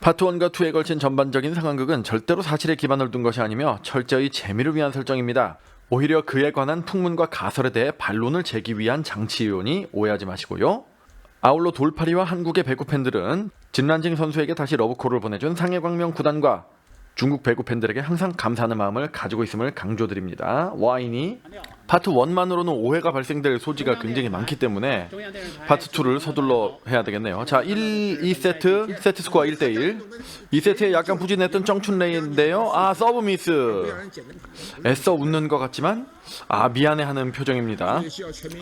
파트 1과 2에 걸친 전반적인 상황극은 절대로 사실에 기반을 둔 것이 아니며 철저히 재미를 위한 설정입니다. 오히려 그에 관한 풍문과 가설에 대해 반론을 제기 위한 장치이오니 오해하지 마시고요. 아울러 돌파리와 한국의 배구 팬들은 진란징 선수에게 다시 러브콜을 보내준 상해광명 구단과 중국 배구 팬들에게 항상 감사하는 마음을 가지고 있음을 강조드립니다. 와인이 파트 1만으로는 오해가 발생될 소지가 굉장히 많기 때문에 파트 2를 서둘러 해야 되겠네요. 자, 1, 2세트, 세트 스코어 1대1. 2세트에 약간 부진했던 정춘 레이인데요. 아, 서브 미스. 애써 웃는 것 같지만, 아, 미안해하는 표정입니다.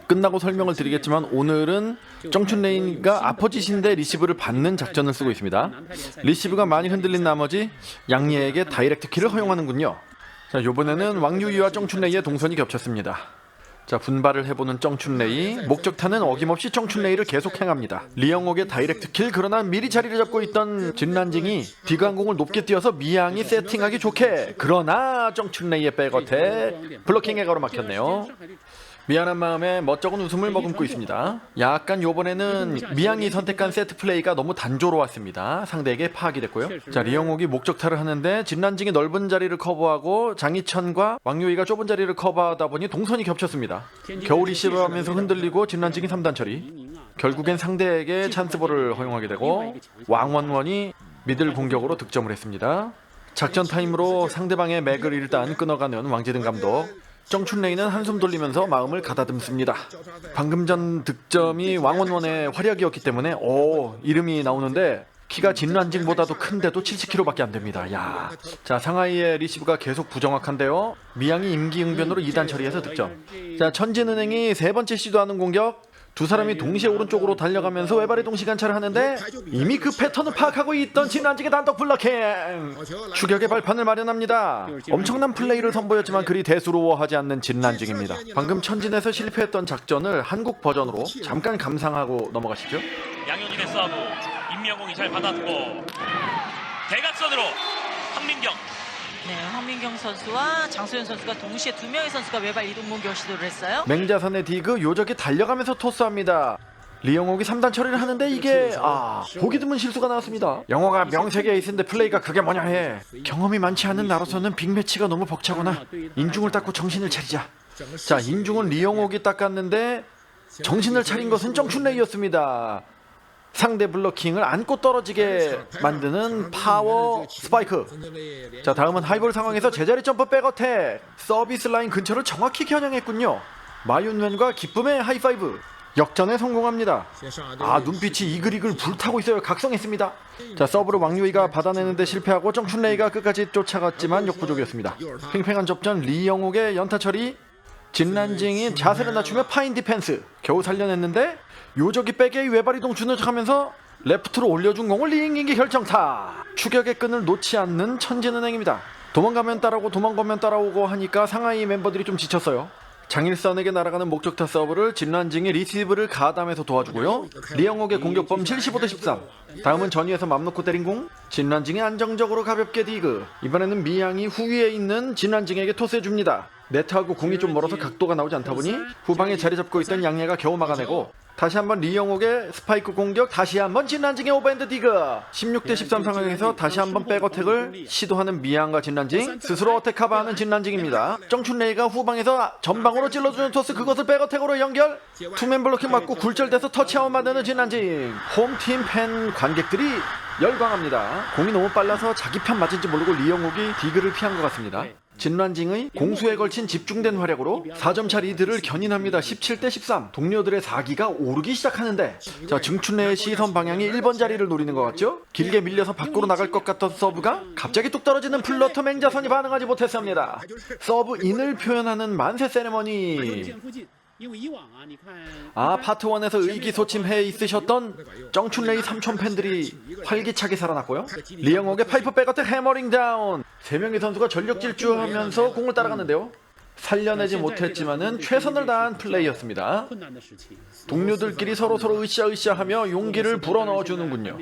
끝나고 설명을 드리겠지만, 오늘은 정춘레이가 아퍼짓인데 리시브를 받는 작전을 쓰고 있습니다. 리시브가 많이 흔들린 나머지 양리에게 다이렉트 킬을 허용하는군요. 자, 요번에는 왕유이와 정춘레이의 동선이 겹쳤습니다. 자, 분발을 해보는 정춘레이 목적타는 어김없이 정춘레이를 계속 행합니다. 리영옥의 다이렉트 킬 그러나 미리 자리를 잡고 있던 진란징이 디강공을 높게 뛰어서 미양이 세팅하기 좋게 그러나 정춘레이의 백어택 블로킹에 가로막혔네요. 미안한 마음에 멋쩍은 웃음을 머금고 있습니다. 약간 요번에는 미양이 선택한 세트 플레이가 너무 단조로웠습니다. 상대에게 파악이 됐고요. 자 리영옥이 목적타를 하는데 진란징이 넓은 자리를 커버하고 장희천과 왕요이가 좁은 자리를 커버하다 보니 동선이 겹쳤습니다. 겨울이 씹어하면서 흔들리고 진란징이 3단 처리. 결국엔 상대에게 찬스볼을 허용하게 되고 왕원원이 미들 공격으로 득점을 했습니다. 작전 타임으로 상대방의 맥을 일단 끊어가는 왕재등 감독. 정춘레이는 한숨 돌리면서 마음을 가다듬습니다. 방금 전 득점이 왕원원의 활약이었기 때문에 오 이름이 나오는데 키가 진란징보다도 큰데도 70kg밖에 안 됩니다. 야, 자 상하이의 리시브가 계속 부정확한데요. 미양이 임기응변으로 2단 처리해서 득점. 자 천진은행이 세 번째 시도하는 공격. 두 사람이 동시에 오른쪽으로 달려가면서 외발의 동시간차를 하는데 이미 그 패턴을 파악하고 있던 진란징의 단독 블러킹 추격의 발판을 마련합니다. 엄청난 플레이를 선보였지만 그리 대수로워하지 않는 진란징입니다. 방금 천진에서 실패했던 작전을 한국 버전으로 잠깐 감상하고 넘어가시죠. 양효진의 서브 임명웅이 잘 받았고 대각선으로 황민경 네, 황민경 선수와 장소연 선수가 동시에 두 명의 선수가 외발 이동 공격 시도를 했어요. 맹자선의 디그 요적이 달려가면서 토스합니다. 리영옥이 3단 처리를 하는데 이게 아 보기 드문 실수가 나왔습니다. 영어가 명색에 있는데 플레이가 그게 뭐냐 해. 경험이 많지 않은 나로서는 빅매치가 너무 벅차거나 인중을 닦고 정신을 차리자. 자 인중은 리영옥이 닦았는데 정신을 차린 것은 정춘레이였습니다 상대 블로킹을 안고 떨어지게 만드는 파워 스파이크 자 다음은 하이볼 상황에서 제자리 점프 백어택 서비스 라인 근처를 정확히 겨냥했군요 마윤웬과 기쁨의 하이파이브 역전에 성공합니다 아 눈빛이 이글이글 불타고 있어요 각성했습니다 자 서브를 왕유이가 받아내는데 실패하고 정춘레이가 끝까지 쫓아갔지만 역부족이었습니다 팽팽한 접전 리영옥의 연타 처리 진란징이 자세를 낮추며 파인 디펜스. 겨우 살려냈는데 요적이 백에 외발 이동 주는 척하면서 레프트로 올려준 공을 리잉잉기 결정타. 추격의 끈을 놓지 않는 천진은행입니다. 도망가면 따라오고 도망가면 따라오고 하니까 상하이 멤버들이 좀 지쳤어요. 장일선에게 날아가는 목적타 서브를 진란징이 리시브를 가담해서 도와주고요. 리영옥의 공격범 75대 13 다음은 전위에서 맘 놓고 때린 공. 진란징이 안정적으로 가볍게 디그. 이번에는 미양이 후위에 있는 진란징에게 토스해줍니다 네트하고 공이 좀 멀어서 각도가 나오지 않다 보니 후방에 자리 잡고 있던 양예가 겨우 막아내고 다시 한번 리영옥의 스파이크 공격 다시 한번 진란징의 오버핸드 디그. 16대 13 상황에서 다시 한번 백어택을 시도하는 미양과 진란징. 스스로 어택 커버하는 진란징입니다. 정춘레이가 후방에서 전방으로 찔러주는 토스 그것을 백어택으로 연결. 투맨 블로킹 맞고 굴절돼서 터치아웃 만드는 진란징. 홈팀 팬 관객들이 열광합니다. 공이 너무 빨라서 자기 편 맞은지 모르고 리영욱이 디그를 피한 것 같습니다. 네. 진란징의 공수에 걸친 집중된 활약으로 4점차 리드를 견인합니다. 17대 13. 동료들의 사기가 오르기 시작하는데 자 증춘래의 시선 방향이 1번 자리를 노리는 것 같죠? 길게 밀려서 밖으로 나갈 것 같던 서브가 갑자기 뚝 떨어지는 플러터 맹자선이 반응하지 못했습니다. 서브인을 표현하는 만세 세레머니 아 파트1에서 의기소침해 있으셨던 정춘레이 삼촌 팬들이 활기차게 살아났고요. 리영옥의 파이프 백어택 해머링 다운. 3명의 선수가 전력 질주하면서 공을 따라갔는데요. 살려내지 못했지만은 최선을 다한 플레이였습니다. 동료들끼리 서로서로 으쌰으쌰하며 용기를 불어넣어주는군요.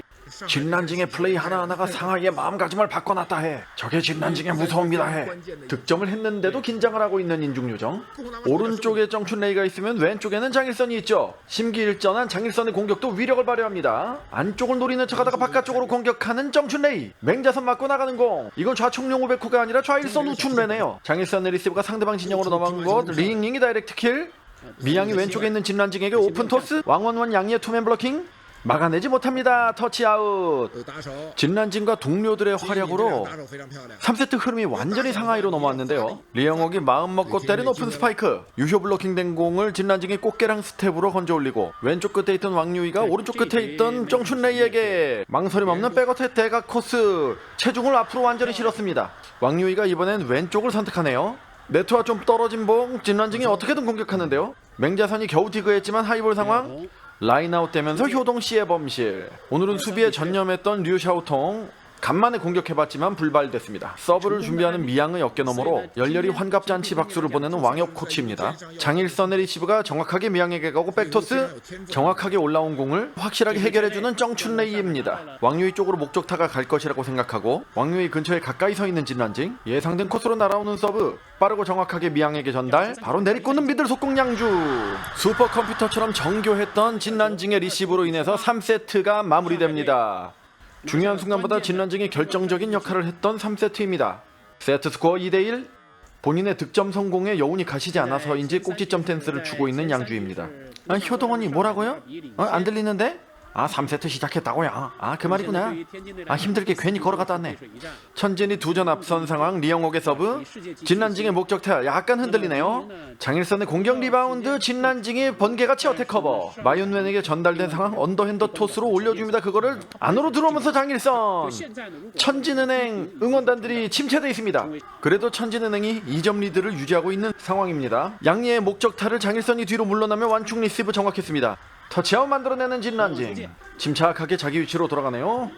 진난징의 플레이 하나하나가 상하이의 마음가짐을 바꿔놨다 해. 저게 진난징의 무서움이다 해. 득점을 했는데도 긴장을 하고 있는 인중요정. 오른쪽에 정춘레이가 있으면 왼쪽에는 장일선이 있죠. 심기일전한 장일선의 공격도 위력을 발휘합니다. 안쪽을 노리는 척하다가 바깥쪽으로 공격하는 정춘레이. 맹자선 맞고 나가는 공. 이건 좌총용 우베코가 아니라 좌일선 우춘레네요. 장일선의 리시브가 상대방 진영으로 넘어간 것. 링링이 다이렉트 킬. 미양이 왼쪽에 있는 진란징에게 오픈 토스. 왕원원 양리의 투맨 블로킹. 막아내지 못합니다. 터치아웃. 진란진과 동료들의 활약으로 3세트 흐름이 완전히 상하이로 넘어왔는데요. 리영옥이 마음먹고 때린 높은 스파이크. 유효 블로킹된 공을 진란진이 꽃게랑 스텝으로 건져 올리고 왼쪽 끝에 있던 왕유이가 오른쪽 끝에 있던 정춘레이에게 망설임 없는 백어트 대각 코스. 체중을 앞으로 완전히 실었습니다. 왕유이가 이번엔 왼쪽을 선택하네요. 네트와 좀 떨어진 봉 진란징이 어떻게든 공격하는데요. 맹자선이 겨우 디그했지만 하이볼 상황 라인아웃 되면서 효동 씨의 범실. 오늘은 수비에 전념했던 류 샤오통. 간만에 공격해봤지만 불발됐습니다. 서브를 준비하는 미양의 어깨너머로 열렬히 환갑잔치 박수를 보내는 왕엽 코치입니다. 장일선의 리시브가 정확하게 미양에게 가고 백토스 정확하게 올라온 공을 확실하게 해결해주는 정춘 레이입니다. 왕유이 쪽으로 목적타가 갈 것이라고 생각하고 왕유이 근처에 가까이 서 있는 진란징 예상된 코스로 날아오는 서브 빠르고 정확하게 미양에게 전달 바로 내리꽂는 미들 속공 양주 슈퍼컴퓨터처럼 정교했던 진란징의 리시브로 인해서 3세트가 마무리됩니다. 중요한 순간보다 진란징이 결정적인 역할을 했던 3세트입니다. 세트 스코어 2대1 본인의 득점 성공에 여운이 가시지 않아서인지 꼭지점 텐스를 추고 있는 양주입니다. 아, 효동원이 뭐라고요? 어, 안 들리는데? 아 3세트 시작했다고요? 아그 말이구나. 아 힘들게 괜히 걸어갔다 왔네. 천진이 두 전 앞선 상황 리영옥의 서브. 진란징의 목적 타 약간 흔들리네요. 장일선의 공격 리바운드 진란징이 번개같이 어택 커버. 마윤웬에게 전달된 상황 언더핸더 토스로 올려줍니다. 그거를 안으로 들어오면서 장일선. 천진은행 응원단들이 침체돼 있습니다. 그래도 천진은행이 2점 리드를 유지하고 있는 상황입니다. 양리의 목적타를 장일선이 뒤로 물러나며 완충 리시브 정확했습니다 터치아웃 만들어내는 진란징 침착하게 자기 위치로 돌아가네요.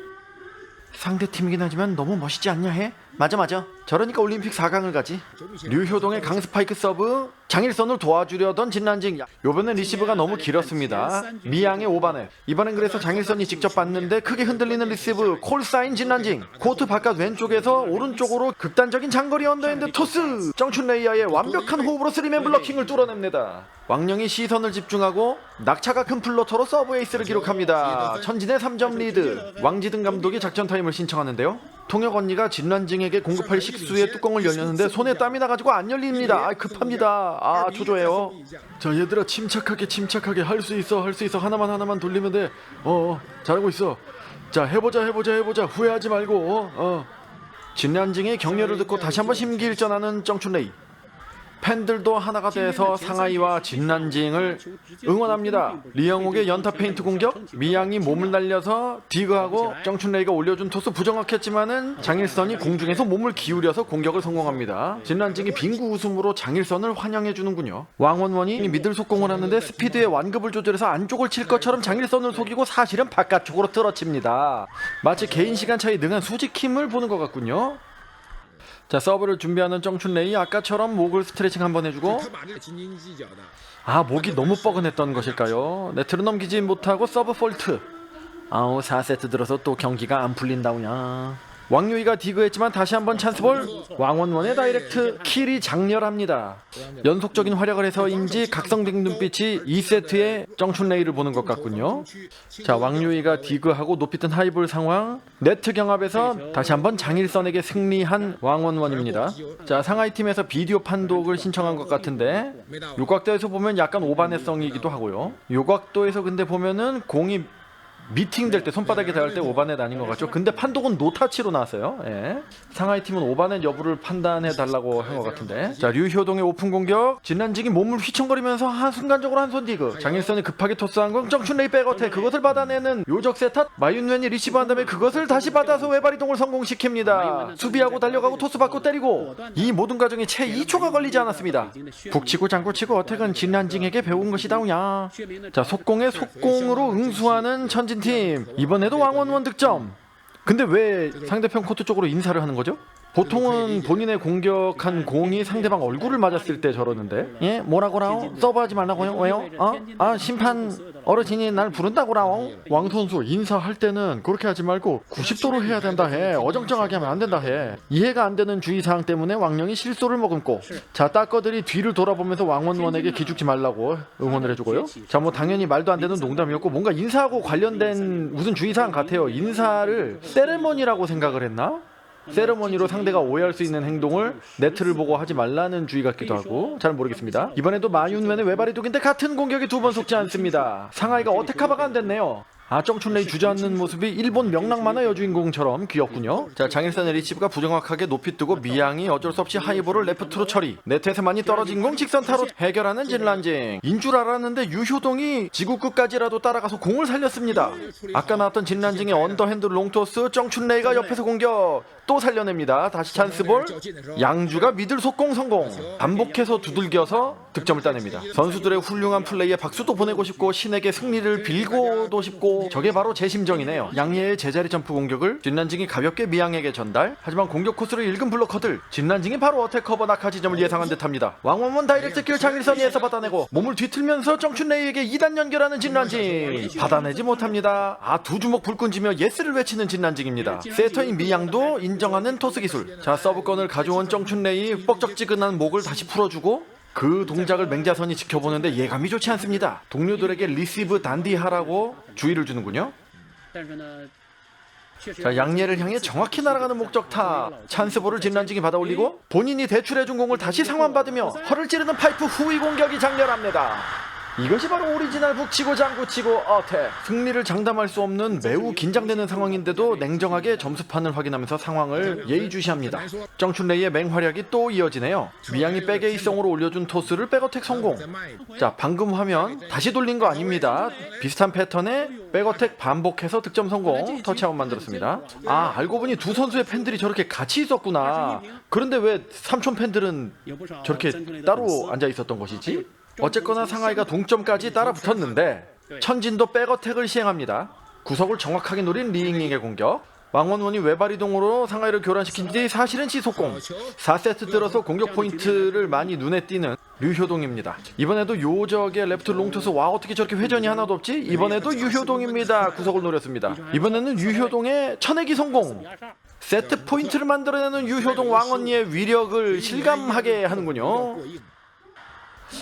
상대 팀이긴 하지만 너무 멋있지 않냐 해? 맞아 맞아 저러니까 올림픽 4강을 가지. 류효동의 강스파이크 서브 장일선을 도와주려던 진란징. 요번엔 리시브가 너무 길었습니다. 미양의 오반에 이번엔 그래서 장일선이 직접 봤는데 크게 흔들리는 리시브. 콜사인 진란징. 코트 바깥 왼쪽에서 오른쪽으로 극단적인 장거리 언더핸드 토스. 정춘 레이아의 완벽한 호흡으로 스리맨 블러킹을 뚫어냅니다. 왕령이 시선을 집중하고 낙차가 큰 플로터로 서브 에이스를 기록합니다. 천진의 3점 리드. 왕지등 감독이 작전 타임을 신청하는데요. 통역 언니가 진란징에게 공급할 식 수의 뚜껑을 열렸는데 손에 땀이 나가지고 안 열립니다. 아, 급합니다. 아 초조해요. 자 얘들아 침착하게 침착하게 할 수 있어 할 수 있어 하나만 하나만 돌리면 돼. 어, 어 잘하고 있어. 자 해보자 해보자 해보자 후회하지 말고 어. 어. 진란징의 격려를 듣고 다시 한번 심기일전하는 정춘레이. 팬들도 하나가 돼서 상하이와 진난징을 응원합니다. 리영옥의 연타 페인트 공격, 미양이 몸을 날려서 디그하고 정춘레이가 올려준 토스 부정확했지만은 장일선이 공중에서 몸을 기울여서 공격을 성공합니다. 진난징이 빙구 웃음으로 장일선을 환영해 주는군요. 왕원원이 미들 속공을 하는데 스피드의 완급을 조절해서 안쪽을 칠 것처럼 장일선을 속이고 사실은 바깥쪽으로 떨어집니다. 마치 개인 시간 차이 능한 수직힘을 보는 것 같군요. 자 서브를 준비하는 정춘레이 아까처럼 목을 스트레칭 한번 해주고. 아. 목이 너무 뻐근했던 것일까요? 네트로 넘기지 못하고 서브 폴트. 아우 4세트 들어서 또 경기가 안 풀린다우냐. 왕유이가 디그했지만 다시 한번 찬스볼 왕원원의 다이렉트 킬이 장렬합니다. 연속적인 활약을 해서인지 각성된 눈빛이 2세트의 정춘레이를 보는 것 같군요. 자 왕유이가 디그하고 높이 뜬 하이볼 상황. 네트 경합에서 다시 한번 장일선에게 승리한 왕원원입니다. 자 상하이 팀에서 비디오 판독을 신청한 것 같은데 요각도에서 보면 약간 오반의성이기도 하고요. 요각도에서 근데 보면은 공이 미팅 될 때 손바닥에 닿을 때 오바넷 아닌 것 같죠? 근데 판독은 노타치로 나왔어요. 예. 상하이 팀은 오바넷 여부를 판단해 달라고 한 것 같은데. 자 류효동의 오픈 공격. 진난징이 몸을 휘청거리면서 한 순간적으로 한 손 디그. 장일선이 급하게 토스한 건 정춘레이 백어택. 그것을 받아내는 요적 세탓. 마윤웬이 리시브한 다음에 그것을 다시 받아서 외발 이동을 성공시킵니다. 수비하고 달려가고 토스 받고 때리고 이 모든 과정이 채 2초가 걸리지 않았습니다. 북치고 장구치고 어택은 진난징에게 배운 것이다우냐. 자 속공에 속공으로 응수하는 천진 팀 이번에도 왕원원 득점 근데 왜 상대편 코트 쪽으로 인사를 하는 거죠? 보통은 본인의 공격한 공이 상대방 얼굴을 맞았을 때 저러는데. 예? 뭐라고라오 서브하지 말라고요? 왜요? 어아 심판 어르신이 날 부른다고라오 왕 선수 인사할 때는 그렇게 하지 말고 90도로 해야 된다 해. 어정쩡하게 하면 안 된다 해. 이해가 안 되는 주의사항 때문에 왕령이 실소를 머금고 자 따꺼들이 뒤를 돌아보면서 왕원원에게 기죽지 말라고 응원을 해주고요. 자 뭐 당연히 말도 안 되는 농담이었고 뭔가 인사하고 관련된 무슨 주의사항 같아요. 인사를 세레머니라고 생각을 했나 세레머니로 상대가 오해할 수 있는 행동을 네트를 보고 하지 말라는 주의 같기도 하고 잘 모르겠습니다. 이번에도 마윤맨의 외발이 독인데 같은 공격이 두번 속지 않습니다. 상하이가 어택카바가 안 됐네요. 아 정춘레이 주저앉는 모습이 일본 명랑 만화 여주인공처럼 귀엽군요. 자 장일산의 리시브가 부정확하게 높이 뜨고 미양이 어쩔 수 없이 하이볼을 레프트로 처리. 네트에서 많이 떨어진 공 직선타로 해결하는 진란징. 인 줄 알았는데 유효동이 지구 끝까지라도 따라가서 공을 살렸습니다. 아까 나왔던 진란징의 언더핸드 롱토스 정춘레이가 옆에서 공격 또 살려냅니다. 다시 찬스볼. 양주가 미들 속공 성공. 반복해서 두들겨서 득점을 따냅니다. 선수들의 훌륭한 플레이에 박수도 보내고 싶고 신에게 승리를 빌고도 싶고 저게 바로 제 심정이네요. 양예의 제자리 점프 공격을 진란징이 가볍게 미양에게 전달. 하지만 공격 코스를 읽은 블로커들. 진란징이 바로 어택 커버 낙하 지점을 예상한 듯합니다. 왕원원 다이렉트 킬 장일선이에서 받아내고 몸을 뒤틀면서 정춘 레이에게 2단 연결하는 진란징. 받아내지 못합니다. 아 두 주먹 불끈 쥐며 예스를 외치는 진란징입니다. 세터인 미양도 인 인정하는 토스 기술. 자, 서브권을 가져온 정춘레이 뻑적지근한 목을 다시 풀어주고 그 동작을 맹자선이 지켜보는데 예감이 좋지 않습니다. 동료들에게 리시브 단디하라고 주의를 주는군요. 자, 양예를 향해 정확히 날아가는 목적타. 찬스볼을 진란징이 받아 올리고 본인이 대출해준 공을 다시 상환받으며 허를 찌르는 파이프 후위 공격이 장렬합니다. 이것이 바로 오리지널 북치고 장구치고 어택 승리를 장담할 수 없는 매우 긴장되는 상황인데도 냉정하게 점수판을 확인하면서 상황을 예의주시합니다. 정춘레이의 맹활약이 또 이어지네요. 미양이 백에이성으로 올려준 토스를 백어택 성공. 자 방금 화면 다시 돌린 거 아닙니다. 비슷한 패턴의 백어택 반복해서 득점 성공 터치아웃 만들었습니다. 아 알고 보니 두 선수의 팬들이 저렇게 같이 있었구나. 그런데 왜 삼촌 팬들은 저렇게 따로 앉아 있었던 것이지? 어쨌거나 상하이가 동점까지 따라 붙었는데 천진도 백어택을 시행합니다. 구석을 정확하게 노린 리잉링의 공격. 왕원원이 외발 이동으로 상하이를 교란시킨 뒤 사실은 지속공. 4세트 들어서 공격 포인트를 많이 눈에 띄는 류효동입니다. 이번에도 요적의 레프트 롱토스 와 어떻게 저렇게 회전이 하나도 없지? 이번에도 유효동입니다. 구석을 노렸습니다. 이번에는 유효동의 천내기 성공. 세트 포인트를 만들어내는 유효동 왕언니의 위력을 실감하게 하는군요.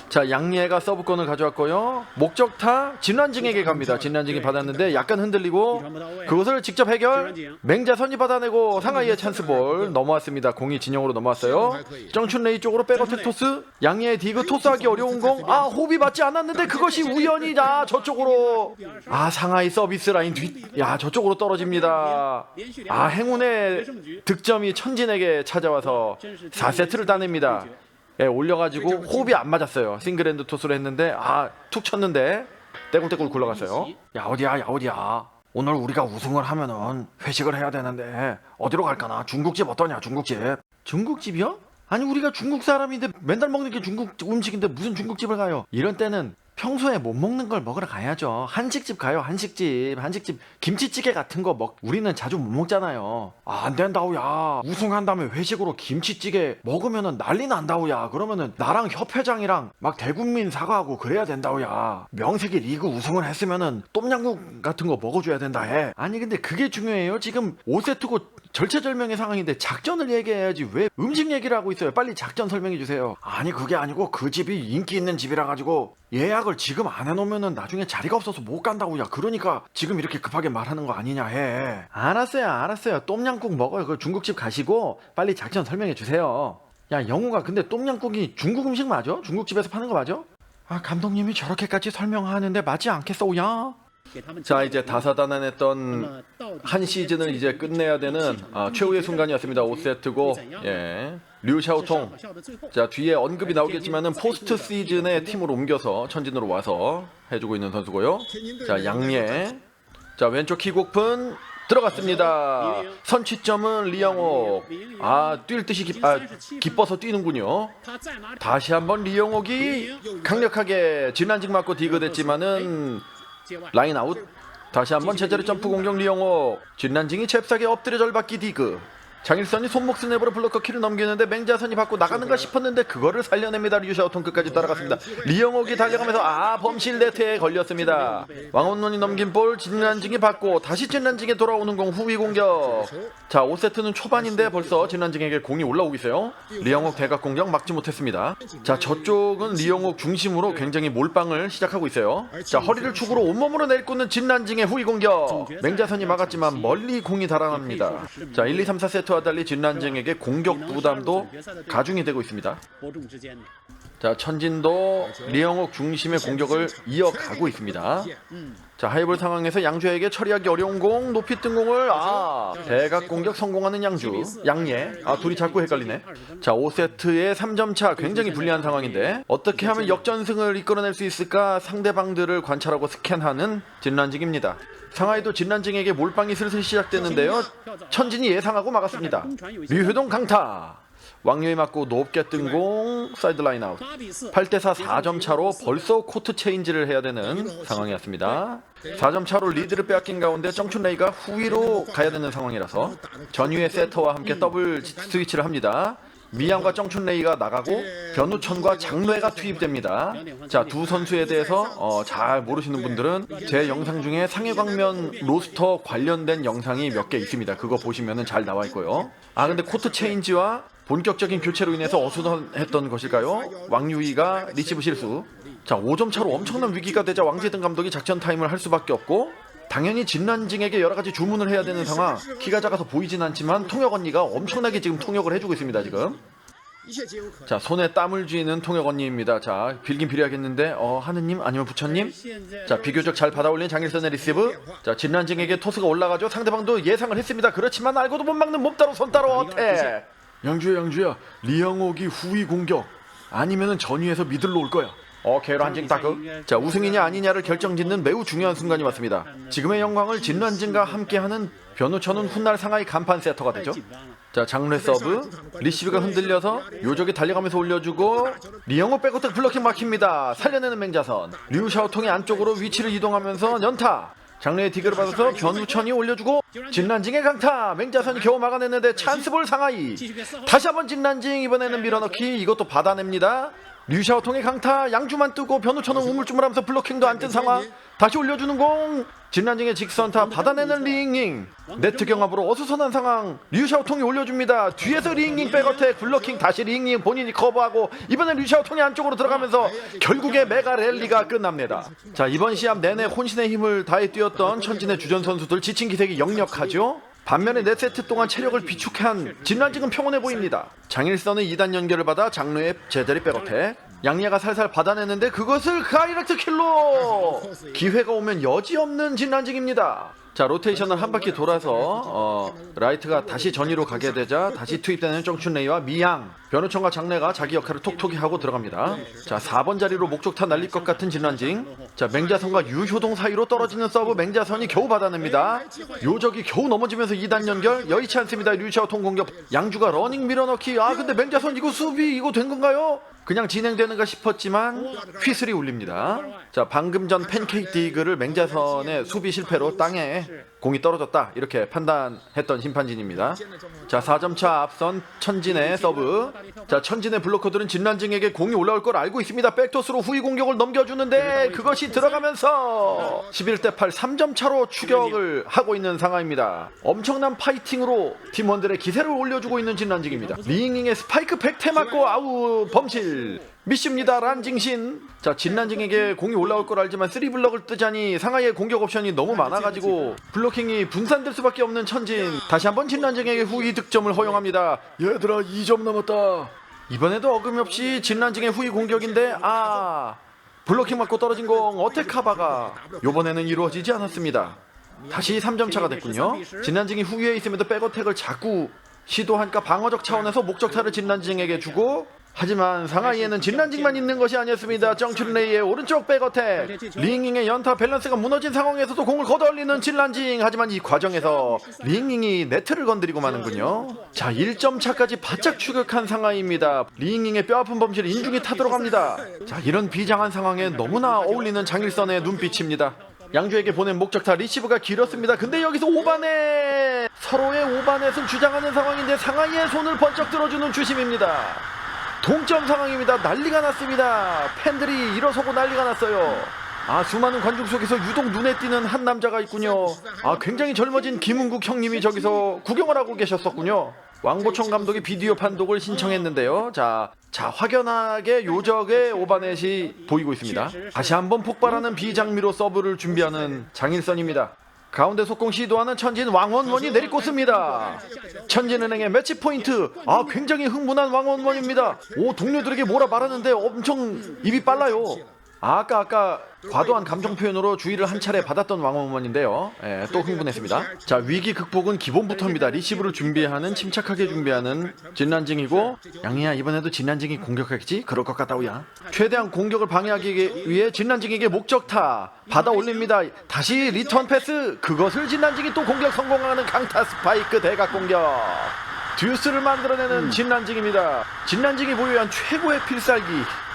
자 양예가 서브권을 가져왔고요. 목적타 진란징에게 갑니다. 진란징이 받았는데 약간 흔들리고 그것을 직접 해결. 맹자 선이 받아내고 상하이의 찬스볼 넘어왔습니다. 공이 진영으로 넘어왔어요. 정춘레이 쪽으로 백어택 토스. 양예의 디그 토스하기 어려운 공. 아 호비 맞지 않았는데 그것이 우연이다. 아, 저쪽으로. 아 상하이 서비스 라인 뒤. 야 저쪽으로 떨어집니다. 아 행운의 득점이 천진에게 찾아와서 4세트를 따냅니다. 예, 올려가지고 호흡이 안 맞았어요. 싱글핸드 토스를 했는데 아 툭 쳤는데 떼굴떼굴 굴러갔어요. 야 어디야 야 어디야. 오늘 우리가 우승을 하면은 회식을 해야 되는데 어디로 갈까나? 중국집 어떠냐 중국집. 중국집이요? 아니 우리가 중국 사람인데 맨날 먹는 게 중국 음식인데 무슨 중국집을 가요? 이런 때는 평소에 못 먹는 걸 먹으러 가야죠. 한식집 가요, 한식집. 한식집 김치찌개 같은 거 먹, 우리는 자주 못 먹잖아요. 아, 안 된다우 야. 우승한 다음에 회식으로 김치찌개 먹으면은 난리 난다우 야. 그러면은 나랑 협회장이랑 막 대국민 사과하고 그래야 된다우 야. 명색이 리그 우승을 했으면은 똠양꿍 같은 거 먹어줘야 된다 해. 아니, 근데 그게 중요해요. 지금 5세트고 절체절명의 상황인데 작전을 얘기해야지 왜 음식 얘기를 하고 있어요? 빨리 작전 설명해 주세요. 아니 그게 아니고 그 집이 인기 있는 집이라 가지고 예약 계약을 지금 안 해놓으면 나중에 자리가 없어서 못 간다고 야 그러니까 지금 이렇게 급하게 말하는 거 아니냐 해 알았어요 알았어요 똠양꿍 먹어요 그 중국집 가시고 빨리 작전 설명해 주세요 야 영우가 근데 똠양꿍이 중국 음식 맞아? 중국집에서 파는 거 맞아? 아 감독님이 저렇게까지 설명하는데 맞지 않겠어 야? 자 이제 다사다난했던 한 시즌을 이제 끝내야 되는 아, 최후의 순간이었습니다 5세트고 예. 류샤오통 자 뒤에 언급이 나오겠지만은 포스트 시즌에 팀으로 옮겨서 천진으로 와서 해주고 있는 선수고요. 자 양예 자 왼쪽 키고픈 들어갔습니다. 선취점은 리영옥. 아, 뛸 듯이 기, 아, 기뻐서 뛰는군요. 다시 한번 리영옥이 강력하게 진란직 맞고 디그됐지만은 라인 아웃. 다시 한번 제자리 점프 공격 리영호 진란징이 잽싸게 엎드려 절박기 디그. 장일선이 손목 스냅으로 블로커 키를 넘기는데 맹자선이 받고 나가는가 싶었는데 그거를 살려냅니다. 류샤오통 끝까지 따라갔습니다. 리영옥이 달려가면서 아 범실 네트에 걸렸습니다. 왕원론이 넘긴 볼 진란징이 받고 다시 진란징에 돌아오는 공 후위 공격. 자 5세트는 초반인데 벌써 진란징에게 공이 올라오고 있어요. 리영옥 대각 공격 막지 못했습니다. 자 저쪽은 리영옥 중심으로 굉장히 몰빵을 시작하고 있어요. 자 허리를 축으로 온몸으로 내리꽂는 진란징의 후위 공격. 맹자선이 막았지만 멀리 공이 달아납니다. 자 1, 2, 3, 4세트 이와 달리 진란쟁에게 공격 부담도 가중이 되고 있습니다. 자 천진도 리영옥 중심의 공격을 이어가고 있습니다. 자 하이볼 상황에서 양주에게 처리하기 어려운 공 높이 뜬 공을 아 대각 공격 성공하는 양주 양예 아 둘이 자꾸 헷갈리네. 자 5세트의 3점 차 굉장히 불리한 상황인데 어떻게 하면 역전승을 이끌어낼 수 있을까 상대방들을 관찰하고 스캔하는 진란직입니다. 상하이도 진란징에게 몰빵이 슬슬 시작됐는데요. 천진이 예상하고 막았습니다. 류효동 강타. 왕유에 맞고 높게 뜬 공 사이드라인 아웃 8대4 4점 차로 벌써 코트 체인지를 해야 되는 상황이었습니다 4점 차로 리드를 빼앗긴 가운데 정춘레이가 후위로 가야 되는 상황이라서 전유의 세터와 함께 더블 스위치를 합니다 미양과 정춘레이가 나가고 변우천과 장뇌가 투입됩니다. 자 두 선수에 대해서 어, 잘 모르시는 분들은 제 영상 중에 상해광면 로스터 관련된 영상이 몇 개 있습니다. 그거 보시면 잘 나와 있고요. 아 근데 코트 체인지와 본격적인 교체로 인해서 어수선했던 것일까요? 왕유이가 리시브 실수. 자 5점 차로 엄청난 위기가 되자 왕재등 감독이 작전 타임을 할 수밖에 없고 당연히 진란징에게 여러 가지 주문을 해야 되는 상황. 키가 작아서 보이진 않지만 통역 언니가 엄청나게 지금 통역을 해주고 있습니다. 지금. 자 손에 땀을 쥐는 통역 언니입니다. 자 빌긴 빌어야겠는데 어 하느님 아니면 부처님. 자 비교적 잘 받아올린 장일선의 리시브. 자 진란징에게 토스가 올라가죠. 상대방도 예상을 했습니다. 그렇지만 알고도 못 막는 몸따로 손따로 어태. 영주야 영주야 리영옥이 후위 공격 아니면은 전위에서 미들로 올 거야. 어깨로 한증 따그. 자, 우승이냐 아니냐를 결정짓는 매우 중요한 순간이 왔습니다. 지금의 영광을 진란진과 함께하는 변우천은 훗날 상하이 간판 세터가 되죠. 자, 장례 서브. 리시브가 흔들려서 요적이 달려가면서 올려주고 리영호 백어택 블러킹 막힙니다. 살려내는 맹자선. 류샤오통이 안쪽으로 위치를 이동하면서 연타. 장르의 디그를 받아서 변우천이 올려주고 진란징의 강타 맹자선이 겨우 막아냈는데 찬스볼 상하이 다시 한번 진란징 이번에는 밀어넣기 이것도 받아냅니다 류샤오통의 강타 양주만 뜨고 변우천은 우물쭈물하면서 블로킹도 안 뜬 상황. 다시 올려주는 공. 진란징의 직선타 받아내는 리잉잉 네트 경합으로 어수선한 상황. 류샤오 통이 올려줍니다. 뒤에서 리잉잉 백어택 블로킹 다시 리잉잉 본인이 커버하고 이번엔 류샤오 통이 안쪽으로 들어가면서 결국에 메가 랠리가 끝납니다. 자 이번 시합 내내 혼신의 힘을 다해 뛰었던 천진의 주전 선수들 지친 기색이 역력하죠 반면에 4세트 동안 체력을 비축한 진란징은 평온해 보입니다. 장일선의 2단 연결을 받아 장르의 제자리 백어택 양예가 살살 받아내는데 그것을 가이렉트 킬로 기회가 오면 여지없는 진란징입니다. 자 로테이션을 한 바퀴 돌아서 어, 라이트가 다시 전위로 가게 되자 다시 투입되는 정춘레이와 미양 변우천과 장래가 자기 역할을 톡톡히 하고 들어갑니다. 자 4번 자리로 목적타 날릴 것 같은 진란징 자 맹자선과 유효동 사이로 떨어지는 서브 맹자선이 겨우 받아냅니다. 요적이 겨우 넘어지면서 2단 연결 여의치 않습니다. 류샤오 통 공격 양주가 러닝 밀어넣기 아 근데 맹자선 이거 수비 이거 된 건가요? 그냥 진행되는가 싶었지만 휘슬이 울립니다. 자 방금 전 팬케이크 디그를 맹자선의 수비 실패로 땅에 공이 떨어졌다 이렇게 판단했던 심판진입니다. 자 4점 차 앞선 천진의 서브. 자 천진의 블로커들은 진란징에게 공이 올라올 걸 알고 있습니다. 백토스로 후위 공격을 넘겨주는데 그것이 들어가면서 11대 8 3점 차로 추격을 하고 있는 상황입니다. 엄청난 파이팅으로 팀원들의 기세를 올려주고 있는 진란징입니다. 리잉잉의 스파이크 백태 맞고 아우 범실. 미십니다. 란징신. 자 진란징에게 공이 올라올 걸 알지만 쓰리 블럭을 뜨자니 상하이의 공격 옵션이 너무 많아가지고 블로킹이 분산될 수밖에 없는 천진. 다시 한번 진란징에게 후위 득점을 허용합니다. 얘들아 2점 남았다. 이번에도 어김없이 진란징의 후위 공격인데 아 블로킹 맞고 떨어진 공 어택하바가 요번에는 이루어지지 않았습니다. 다시 3점 차가 됐군요. 진란징이 후위에 있음에도 백어택을 자꾸 시도하니까 방어적 차원에서 목적타를 진란징에게 주고 하지만 상하이에는 진란징만 있는 것이 아니었습니다. 정춘레이의 오른쪽 백어택 링잉의 연타 밸런스가 무너진 상황에서도 공을 걷어올리는 진란징 하지만 이 과정에서 링잉이 네트를 건드리고 마는군요. 자 1점 차까지 바짝 추격한 상하이입니다. 링잉의 뼈아픈 범실 인중이 타들어갑니다. 자 이런 비장한 상황에 너무나 어울리는 장일선의 눈빛입니다. 양주에게 보낸 목적타 리시브가 길었습니다. 근데 여기서 오반에 서로의 오반넷을 주장하는 상황인데 상하이의 손을 번쩍 들어주는 주심입니다. 동점 상황입니다. 난리가 났습니다. 팬들이 일어서고 난리가 났어요. 아 수많은 관중 속에서 유독 눈에 띄는 한 남자가 있군요. 아 굉장히 젊어진 김은국 형님이 저기서 구경을 하고 계셨었군요. 왕보청 감독이 비디오 판독을 신청했는데요. 자, 자 확연하게 요적의 오바넷이 보이고 있습니다. 다시 한번 폭발하는 비장미로 서브를 준비하는 장일선입니다. 가운데 속공 시도하는 천진 왕원원이 내리꽂습니다. 천진은행의 매치 포인트. 아 굉장히 흥분한 왕원원입니다. 오 동료들에게 뭐라 말하는데 엄청 입이 빨라요. 아, 아까 아까 과도한 감정 표현으로 주의를 한 차례 받았던 왕원원인데요. 예, 또 흥분했습니다. 자 위기 극복은 기본부터입니다. 리시브를 준비하는 침착하게 준비하는 진란징이고 양이야 이번에도 진란징이 공격하겠지? 그럴 것 같다우야. 최대한 공격을 방해하기 위해 진란징에게 목적타 받아 올립니다. 다시 리턴 패스 그것을 진란징이 또 공격 성공하는 강타 스파이크 대각 공격. 듀스를 만들어내는 진란징입니다. 진란징이 보유한 최고의 필살기.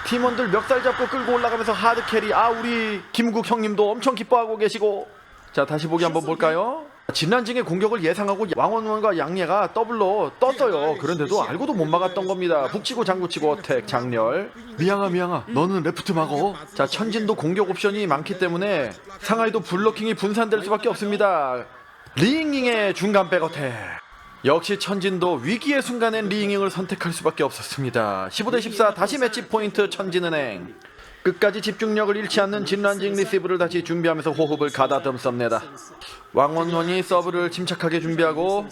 팀원들 멱살 잡고 끌고 올라가면서 하드 캐리. 아 우리 김국 형님도 엄청 기뻐하고 계시고. 자 다시 보기 한번 볼까요? 진란징의 공격을 예상하고 왕원원과 양예가 더블로 떴어요. 그런데도 알고도 못 막았던 겁니다. 북치고 장구치고 어택 장렬. 미양아 미양아 너는 레프트 막어. 자 천진도 공격 옵션이 많기 때문에 상하이도 블로킹이 분산될 수밖에 없습니다. 리잉잉의 중간 백어택. 역시 천진도 위기의 순간엔 리잉잉을 선택할 수밖에 없었습니다. 15 대 14 다시 매치 포인트 천진은행. 끝까지 집중력을 잃지 않는 진란징 리시브를 다시 준비하면서 호흡을 가다듬습니다. 왕원원이 서브를 침착하게 준비하고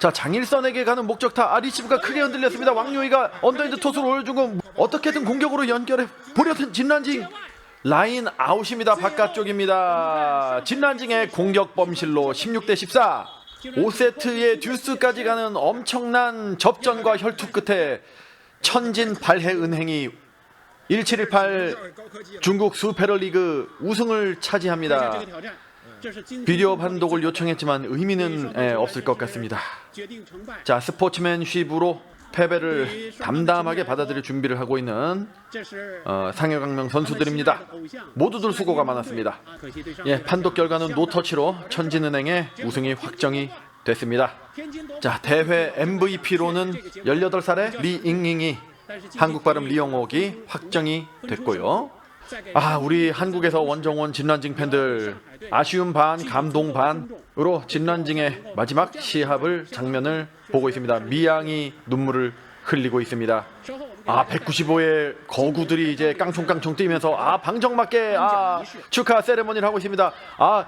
자 장일선에게 가는 목적타 아 리시브가 크게 흔들렸습니다. 왕요이가 언더핸드 토스를 올려주고 어떻게든 공격으로 연결해 보려던 진란징 라인 아웃입니다. 바깥쪽입니다. 진란징의 공격 범실로 16 대 14 5세트의 듀스까지 가는 엄청난 접전과 혈투 끝에 천진 발해 은행이 1718 중국 수페럴리그 우승을 차지합니다. 비디오 판독을 요청했지만 의미는 예, 없을 것 같습니다. 자 스포츠맨쉽으로 패배를 담담하게 받아들일 준비를 하고 있는 어, 상해강명 선수들입니다. 모두들 수고가 많았습니다. 예, 판독 결과는 노터치로 천진은행의 우승이 확정이 됐습니다. 자 대회 MVP로는 18살의 리잉잉이 한국 발음 리영옥이 확정이 됐고요. 아 우리 한국에서 원정원 진란징 팬들 아쉬움 반 감동 반으로 진란징의 마지막 시합을 장면을 보고 있습니다. 미양이 눈물을 흘리고 있습니다. 아 195의 거구들이 이제 깡총깡총 뛰면서 아 방정 맞게 아 축하 세레머니를 하고 있습니다. 아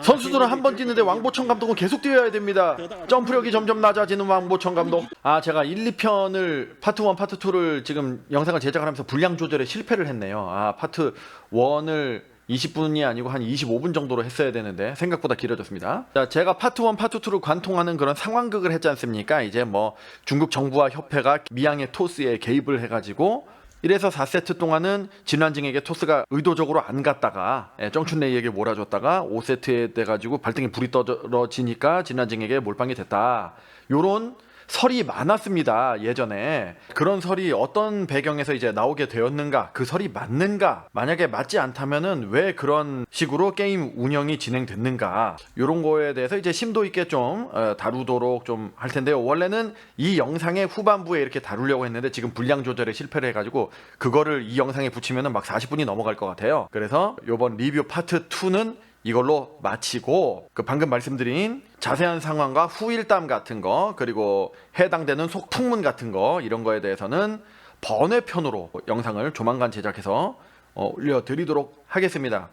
선수들은 한 번 뛰는데 왕보청 감독은 계속 뛰어야 됩니다. 점프력이 점점 낮아지는 왕보청 감독. 아 제가 1, 2편을 파트 1, 파트 2를 지금 영상을 제작을 하면서 분량 조절에 실패를 했네요. 아 파트 1을 20분이 아니고 한 25분 정도로 했어야 되는데 생각보다 길어졌습니다. 자, 제가 파트 1, 파트 2를 관통하는 그런 상황극을 했지 않습니까? 이제 뭐 중국 정부와 협회가 미양의 토스에 개입을 해가지고 1에서 4세트 동안은 진란징에게 토스가 의도적으로 안 갔다가 예, 정춘레이에게 몰아줬다가 5세트에 돼가지고 발등에 불이 떨어지니까 진란징에게 몰빵이 됐다. 요런 설이 많았습니다 예전에. 그런 설이 어떤 배경에서 이제 나오게 되었는가 그 설이 맞는가 만약에 맞지 않다면은 왜 그런 식으로 게임 운영이 진행됐는가 이런 거에 대해서 이제 심도 있게 좀 어, 다루도록 좀 할 텐데요. 원래는 이 영상의 후반부에 이렇게 다루려고 했는데 지금 분량 조절에 실패를 해가지고 그거를 이 영상에 붙이면은 막 40분이 넘어갈 것 같아요. 그래서 요번 리뷰 파트 2는 이걸로 마치고 그 방금 말씀드린 자세한 상황과 후일담 같은 거 그리고 해당되는 속풍문 같은 거 이런 거에 대해서는 번외편으로 영상을 조만간 제작해서 어, 올려드리도록 하겠습니다.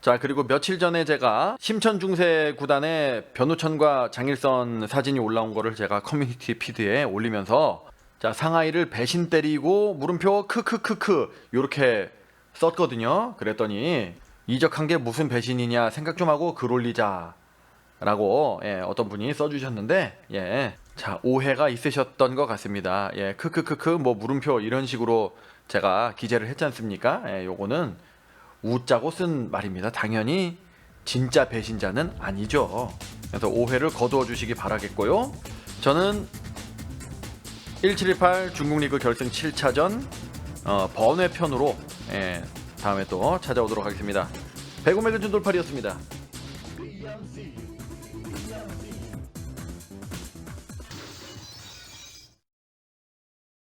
자 그리고 며칠 전에 제가 심천 중세 구단의 변우천과 장일선 사진이 올라온 거를 제가 커뮤니티 피드에 올리면서 자 상하이를 배신 때리고 물음표 크크크크 요렇게 썼거든요. 그랬더니 이적한 게 무슨 배신이냐 생각 좀 하고 글 올리자 라고 예, 어떤 분이 써주셨는데 예, 자 오해가 있으셨던 것 같습니다. 예, 크크크크 뭐 물음표 이런 식으로 제가 기재를 했지 않습니까? 예, 요거는 웃자고 쓴 말입니다. 당연히 진짜 배신자는 아니죠. 그래서 오해를 거두어 주시기 바라겠고요. 저는 1718 중국 리그 결승 7차전 어, 번외편으로 예, 다음에 또 찾아오도록 하겠습니다. 배구멜 전돌팔이었습니다.